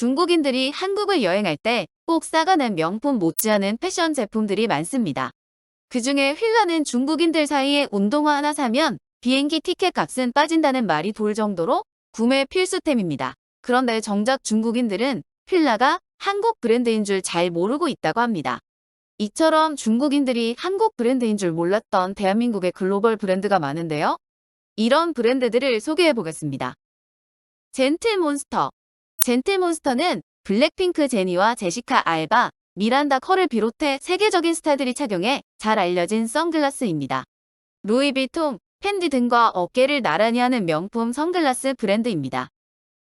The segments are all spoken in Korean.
중국인들이 한국을 여행할 때 꼭 싸가는 명품 못지않은 패션 제품들이 많습니다. 그 중에 휠라는 중국인들 사이에 운동화 하나 사면 비행기 티켓 값은 빠진다는 말이 돌 정도로 구매 필수템입니다. 그런데 정작 중국인들은 휠라가 한국 브랜드인 줄 잘 모르고 있다고 합니다. 이처럼 중국인들이 한국 브랜드인 줄 몰랐던 대한민국의 글로벌 브랜드가 많은데요. 이런 브랜드들을 소개해 보겠습니다. 젠틀몬스터. 젠틀몬스터는 블랙핑크 제니와 제시카 알바, 미란다 컬을 비롯해 세계적인 스타들이 착용해 잘 알려진 선글라스입니다. 루이비통, 팬디 등과 어깨를 나란히 하는 명품 선글라스 브랜드입니다.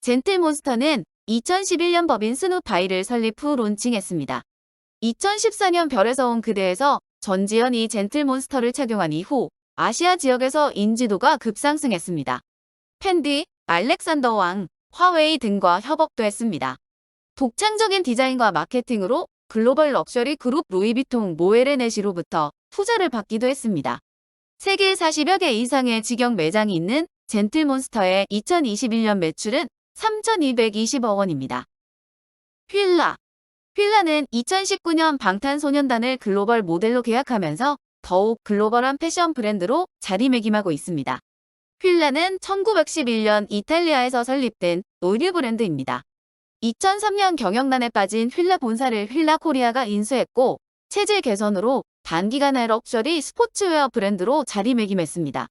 젠틀몬스터는 2011년 법인 스누바이를 설립 후 론칭했습니다. 2014년 별에서 온 그대에서 전지현이 젠틀몬스터를 착용한 이후 아시아 지역에서 인지도가 급상승했습니다. 팬디, 알렉산더 왕, 화웨이 등과 협업도 했습니다. 독창적인 디자인과 마케팅으로 글로벌 럭셔리 그룹 루이비통 모에레네시로부터 투자를 받기도 했습니다. 세계 40여 개 이상의 직영 매장이 있는 젠틀몬스터의 2021년 매출은 3,220억 원입니다. 휠라 휠라는 2019년 방탄소년단을 글로벌 모델로 계약하면서 더욱 글로벌한 패션 브랜드로 자리매김하고 있습니다. 휠라는 1911년 이탈리아에서 설립된 의류 브랜드입니다. 2003년 경영난에 빠진 휠라 본사를 휠라 코리아가 인수했고 체질 개선으로 단기간에 럭셔리 스포츠웨어 브랜드로 자리매김했습니다.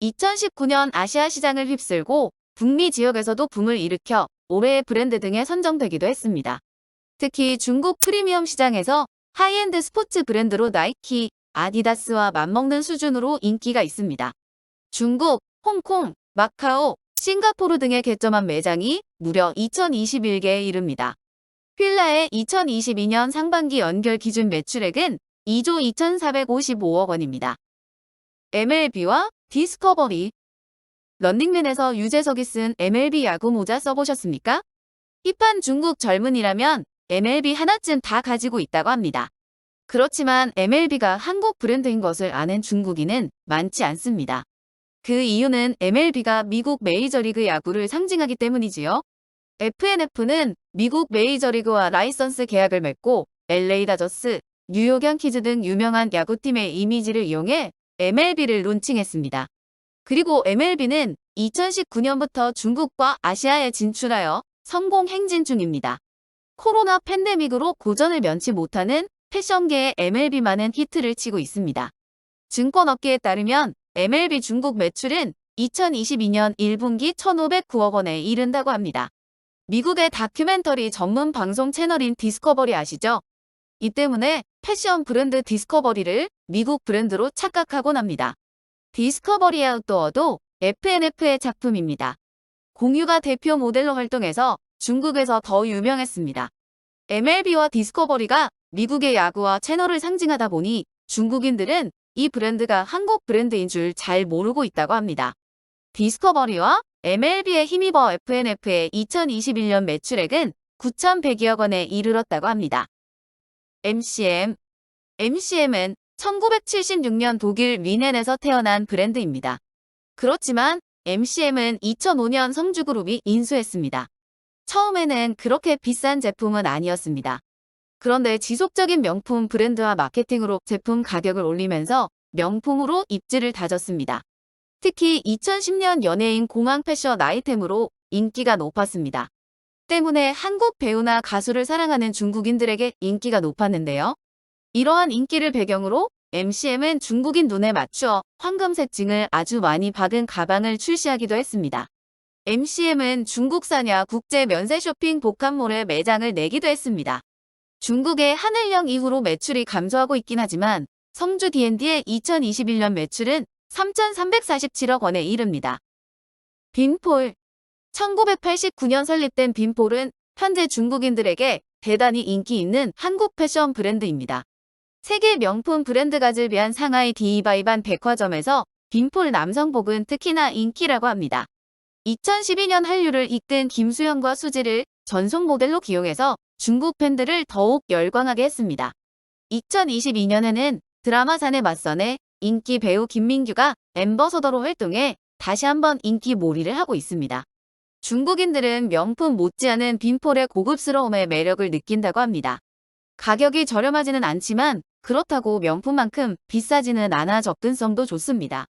2019년 아시아 시장을 휩쓸고 북미 지역에서도 붐을 일으켜 올해의 브랜드 등에 선정되기도 했습니다. 특히 중국 프리미엄 시장에서 하이엔드 스포츠 브랜드로 나이키, 아디다스와 맞먹는 수준으로 인기가 있습니다. 중국, 홍콩, 마카오, 싱가포르 등에 개점한 매장이 무려 2021개에 이릅니다. 휠라의 2022년 상반기 연결 기준 매출액은 2조 2,455억 원입니다. MLB와 디스커버리 런닝맨에서 유재석이 쓴 MLB 야구 모자 써보셨습니까? 힙한 중국 젊은이라면 MLB 하나쯤 다 가지고 있다고 합니다. 그렇지만 MLB가 한국 브랜드인 것을 아는 중국인은 많지 않습니다. 그 이유는 MLB가 미국 메이저리그 야구를 상징하기 때문이지요. FNF는 미국 메이저리그와 라이선스 계약을 맺고 LA 다저스, 뉴욕 양키즈 등 유명한 야구팀의 이미지를 이용해 MLB를 론칭했습니다. 그리고 MLB는 2019년부터 중국과 아시아에 진출하여 성공 행진 중입니다. 코로나 팬데믹으로 고전을 면치 못하는 패션계의 MLB만은 히트를 치고 있습니다. 증권업계에 따르면 MLB 중국 매출은 2022년 1분기 1,509억 원에 이른다고 합니다. 미국의 다큐멘터리 전문 방송 채널인 디스커버리 아시죠? 이 때문에 패션 브랜드 디스커버리를 미국 브랜드로 착각하곤 합니다. 디스커버리 아웃도어도 FNF의 작품입니다. 공유가 대표 모델로 활동해서 중국에서 더 유명했습니다. MLB와 디스커버리가 미국의 야구와 채널을 상징하다 보니 중국인들은 이 브랜드가 한국 브랜드인 줄 잘 모르고 있다고 합니다. 디스커버리와 MLB에 힘입어 FNF의 2021년 매출액은 9,100여억 원에 이르렀다고 합니다. MCM MCM은 1976년 독일 위넨에서 태어난 브랜드입니다. 그렇지만 MCM은 2005년 성주그룹이 인수했습니다. 처음에는 그렇게 비싼 제품은 아니었습니다. 그런데 지속적인 명품 브랜드와 마케팅으로 제품 가격을 올리면서 명품으로 입지를 다졌습니다. 특히 2010년 연예인 공항 패션 아이템으로 인기가 높았습니다. 때문에 한국 배우나 가수를 사랑하는 중국인들에게 인기가 높았는데요. 이러한 인기를 배경으로 MCM은 중국인 눈에 맞추어 황금색 징을 아주 많이 박은 가방을 출시하기도 했습니다. MCM은 중국사냐 국제 면세 쇼핑 복합몰에 매장을 내기도 했습니다. 중국의 하늘령 이후로 매출이 감소하고 있긴 하지만 성주 D&D의 2021년 매출은 3,347억 원에 이릅니다. 빈폴 1989년 설립된 빈폴은 현재 중국인들에게 대단히 인기 있는 한국 패션 브랜드입니다. 세계 명품 브랜드가 즐비한 상하이 디바이반 백화점에서 빈폴 남성복은 특히나 인기라고 합니다. 2012년 한류를 이끈 김수현과 수지를 전속 모델로 기용해서 중국 팬들을 더욱 열광하게 했습니다. 2022년에는 드라마 산의 맞선에 인기 배우 김민규가 엠버서더로 활동해 다시 한번 인기 몰이를 하고 있습니다. 중국인들은 명품 못지않은 빈폴의 고급스러움의 매력을 느낀다고 합니다. 가격이 저렴하지는 않지만 그렇다고 명품만큼 비싸지는 않아 접근성도 좋습니다.